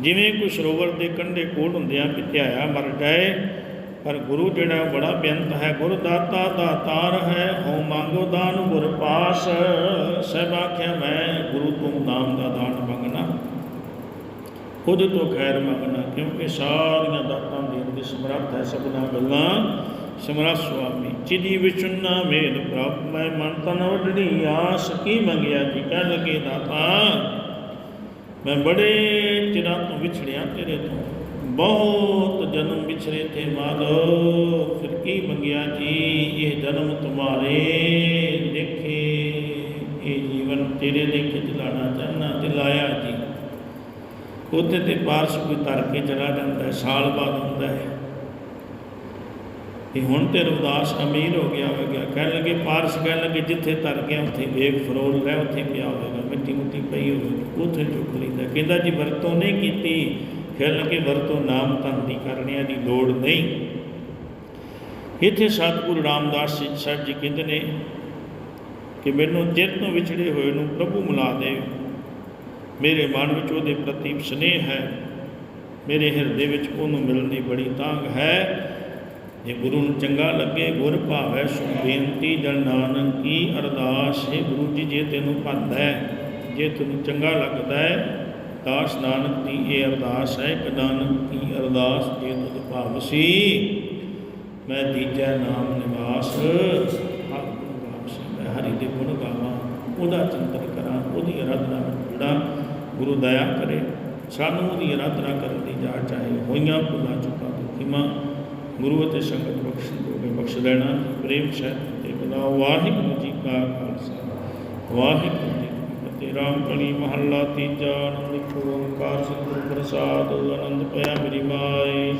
ਜਿਵੇਂ ਕੋਈ ਸਰੋਵਰ ਦੇ ਕੰਢੇ ਕੋਲ ਹੁੰਦਿਆਂ ਵੀ ਧਿਆਇਆ ਮਰ ਜਾਏ ਪਰ ਗੁਰੂ ਜਿਹੜਾ ਉਹ ਬੜਾ ਬੇਅੰਤ ਹੈ ਗੁਰ ਦਾਤਾ ਦਾਤਾਰ ਹੈ, ਹਉ ਮੰਗੋ ਦਾਨ ਗੁਰ ਪਾਸ। ਸਭ ਆਖਿਆ, ਮੈਂ ਗੁਰੂ ਤੋਂ ਨਾਮ ਦਾ ਦਾਨ ਮੰਗਣਾ, ਖੁਦ ਤੋਂ ਖੈਰ ਮੰਗਣਾ, ਕਿਉਂਕਿ ਸਾਰੀਆਂ ਦਾਤਾਂ ਦੇਣ ਦੀ ਸਮਰੱਥ ਹੈ ਸਭਨਾ ਗੱਲਾਂ। ਸਮਰੱਥ ਸੁਆਮੀ, ਚਿਦੀ ਵਿਚੁੰਨਾ ਮੇਲ ਪ੍ਰਭ ਮੈਂ ਮਨ ਤਨ ਵਡੜੀ ਆਸ ਕੀ ਮੰਗਿਆ ਜੀ? ਕਹਿ ਲਗੇ, ਦਾਤਾ, ਮੈਂ ਬੜੇ ਚਿਰਾਂ ਤੋਂ ਵਿਛੜਿਆ ਤੇਰੇ ਤੋਂ। ਬਹੁਤ ਜਨਮ ਵਿਛਰੇ ਤੇ ਮਾਧੋ ਫਿਰ ਕੀ ਮੰਗਿਆ ਜੀ? ਇਹ ਜਨਮ ਤੁਮਾਰੇ ਦੇਖੇ, ਇਹ ਜੀਵਨ ਤੇਰੇ ਲੇਖੇ ਚਲਾਣਾ ਚਾਹਨਾ ਦਿਲਾਇਆ ਜੀ। ਉੱਥੇ ਤੇ ਪਾਰਸ ਕੋਈ ਤਰ ਕੇ ਚਲਾ ਜਾਂਦਾ ਸਾਲ ਬਾਅਦ ਹੁੰਦਾ ਹੈ। ਇਹ ਹੁਣ ਤੇ ਰਵਦਾਸ ਅਮੀਰ ਹੋ ਗਿਆ ਹੋਵੇਗਾ। ਕਹਿਣ ਲੱਗੇ, ਪਾਰਸ ਕਹਿਣ ਲੱਗੇ, ਜਿੱਥੇ ਤਰ ਗਿਆ, ਉੱਥੇ ਵੇਖ ਫਰੋਲ ਰਹਿ, ਉੱਥੇ ਪਿਆ ਹੋਵੇਗਾ ਮਿੱਟੀ ਮੁੱਟੀ ਪਈ ਹੋਵੇਗੀ, ਉੱਥੇ ਚੁੱਕ ਲੈਂਦਾ ਕਹਿੰਦਾ ਜੀ, ਵਰਤੋਂ ਨਹੀਂ ਕੀਤੀ। ਕਹਿਣ ਕੇ ਵਰਤੋਂ ਨਾਮ ਧਨ ਦੀ ਕਰਨਿਆਂ ਦੀ ਲੋੜ ਨਹੀਂ। ਇੱਥੇ ਸਤਿਗੁਰੂ ਰਾਮਦਾਸ ਜੀ ਸਾਹਿਬ ਜੀ ਕਹਿੰਦੇ ਨੇ ਕਿ ਮੈਨੂੰ ਚਿਰ ਤੋਂ ਵਿਛੜੇ ਹੋਏ ਨੂੰ ਪ੍ਰਭੂ ਮਿਲਾ ਦੇ। ਮੇਰੇ ਮਨ ਵਿੱਚ ਉਹਦੇ ਪ੍ਰਤੀ ਸਨੇਹ ਹੈ। ਮੇਰੇ ਹਿਰਦੇ ਵਿੱਚ ਉਹਨੂੰ ਮਿਲਣ ਦੀ ਬੜੀ ਤਾਂਘ ਹੈ। ਜੇ ਗੁਰੂ ਨੂੰ ਚੰਗਾ ਲੱਗੇ, ਗੁਰ ਭਾਵੈ ਸੁ ਬੇਨਤੀ, ਜਨ ਨਾਨਕ ਕੀ ਅਰਦਾਸ। ਹੈ ਗੁਰੂ ਜੀ, ਜੇ ਤੈਨੂੰ ਭੰਦਾ ਹੈ, ਜੇ ਤੈਨੂੰ ਚੰਗਾ ਲੱਗਦਾ ਹੈ ਦਾਸ ਨਾਨਕ ਦੀ, ਇਹ ਅਰਦਾਸ ਹੈ ਕਿ ਨਾਨਕ ਦੀ ਅਰਦਾਸ ਜੇ ਤੁਧ ਭਾਵਸੀ ਮੈਂ ਦੀਜਾ ਨਾਮ ਨਿਵਾਸ ਮੈਂ ਹਰੀ ਦੇ ਗੁਣ ਗਾਵਾਂ, ਉਹਦਾ ਚਿੰਤਨ ਕਰਾਂ, ਉਹਦੀ ਅਰਾਧਨਾ ਜੁੜਾ ਗੁਰੂ ਦਇਆ ਕਰੇ। ਸਾਨੂੰ ਉਹਦੀ ਅਰਾਧਨਾ ਕਰਨ ਦੀ ਜਾਚ ਚਾਹੇ ਹੋਈਆਂ, ਭੁਲਾ ਚੁੱਕਾ ਦੁਖੀਆਂ, ਗੁਰੂ ਅਤੇ ਸੰਗਤ ਬਖਸ਼ ਦੋਗੇ ਬਖਸ਼ ਲੈਣਾ। ਪ੍ਰੇਮ ਸਹਿਤ ਤੇ ਬਣਾ ਵਾਹਿਗੁਰੂ ਜੀ ਕਾ ਖਾਲਸਾ, ਵਾਹਿਗੁਰੂ ਤੇਰਾ ਕਲੀ ਮਹੱਲਾ ਤੀਜਾ ਅਨੰਦ ਓੰਕਾਰ ਸਤਿਗੁਰ ਪ੍ਰਸਾਦ ਆਨੰਦ ਪਿਆ ਮੇਰੀ ਮਾਈ